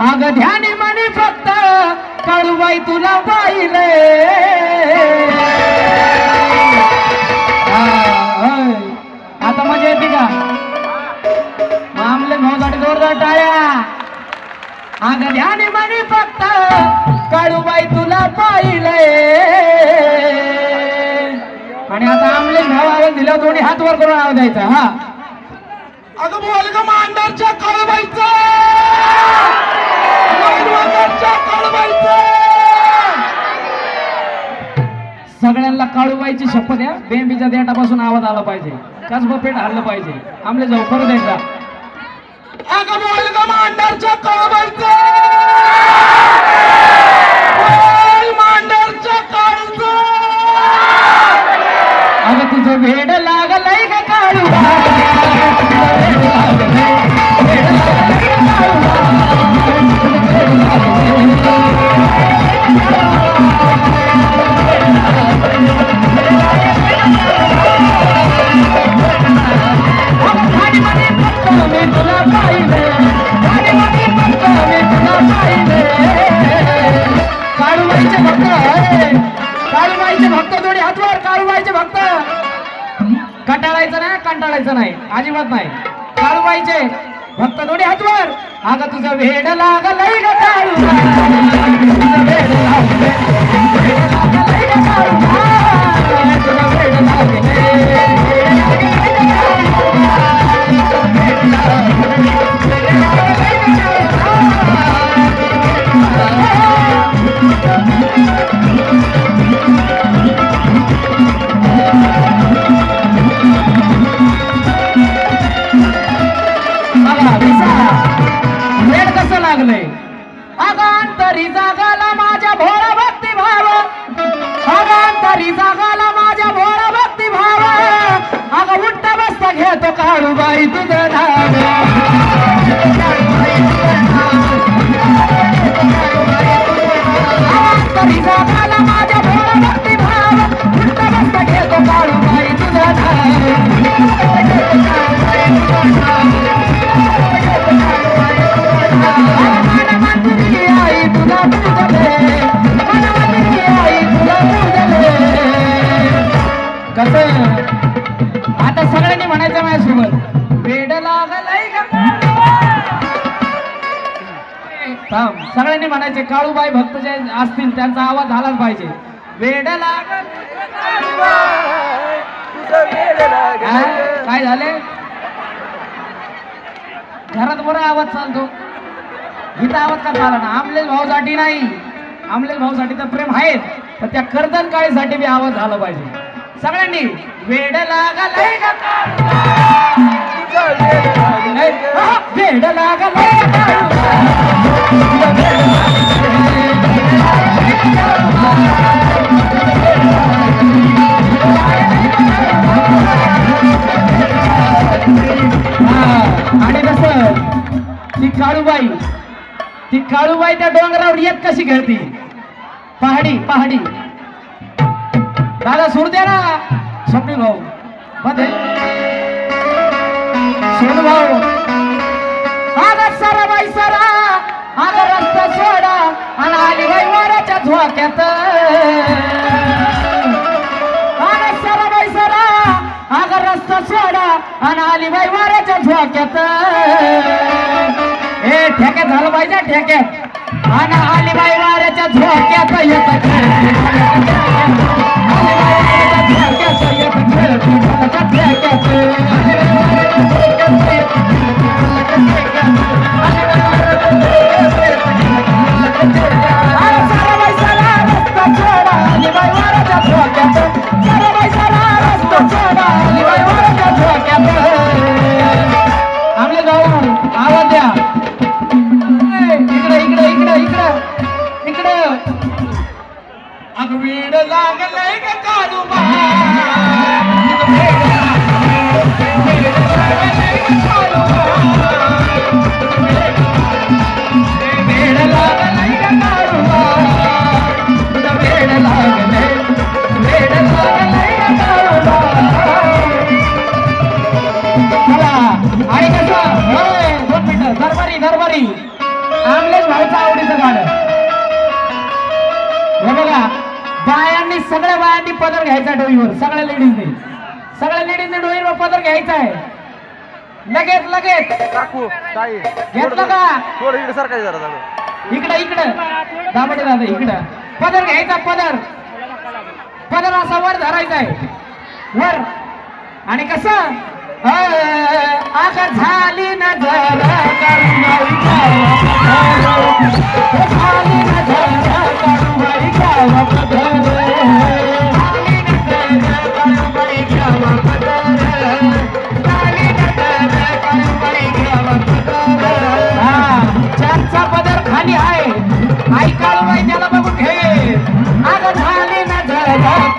अग ध्यानी मनी फक्त काळूबाई तुला पाहिले. हा, होय. आता मजा येते का? मामले भाऊसाठी जोरदार टाळ्या. अग ध्यानी मनी फक्त काळूबाई तुला पाहिले. आणि आता आमले भाव दिला दोन्ही हात वर करून आवाज द्यायचा हा. अगं बोल ग मांडरच्या कळबाईचं सगळ्यांना काळूबाईची शपथ द्या. बेंबीच्या देठापासून आवाज आला पाहिजे. कसबा बपेट हल्लं पाहिजे. आमले जाऊ परत द्यायचा कंटाळायचं नाही अजिबात नाही. काळूबाईचे भक्त थोडी हातवर. अगं तुझं वेड लागलंय ग काळू अगांतरी जागाला माझ्या भोळा भक्ती भाव. अगांतरी जागाला माझ्या भोळा भक्ती भाव. अग उठता बसता घेतो काळूबाई तुझं. थांब सगळ्यांनी म्हणायचे काळूबाई भक्त जे असतील त्यांचा आवाज झालाच पाहिजे. वेड लागल काय झाले? घरात बरं आवाज चालतो. इथं आवाज का झाला ना आमलेच भाऊसाठी नाही. आमलेच भाऊसाठी तर प्रेम आहेच पण त्या कर्दन काळीसाठी बी आवाज झाला पाहिजे. सगळ्यांनी वेड लागलंय वेड आणि कसं ती काळूबाई ती काळूबाई त्या डोंगरावर येत कशी घडती पहाडी पहाडी. दादा सूर द्या ना. स्वप्नील भाऊ. मध्ये. सोनू भाऊ. अगं सरा बाई सरा. अगं रस्ता सोडा. आणि आली बाई वाराच्या झोक्यात. अगं सरा बाई सरा. अगं रस्ता सोडा. आणि आली बाई वाऱ्याच्या झोक्यात. ए ठेक्यात झालं पाहिजे ठेक्यात. आणि आली बाई वाऱ्याच्या झोक्यात येत आमले बीड लागलंय ग काळुबा आणि कसं दरबारी दरबारी आमलेच व्हायचं आवडीचं गाणं. बायांनी सगळ्या बायांनी पदर घ्यायचा डोईवर सगळ्या लेडीजने. सगळ्या लेडीजने डोईवर पदर घ्यायचा आहे लगेच लगेच. काकू ताई घेतलं का? थोडं इकडे जरा इकडं इकडं. दाबडे दादा इकडं. पदर घ्यायचा पदर. पदर असा वर धरायचा आहे वर. आणि कसं? आग झाली नजर. झाली 厉害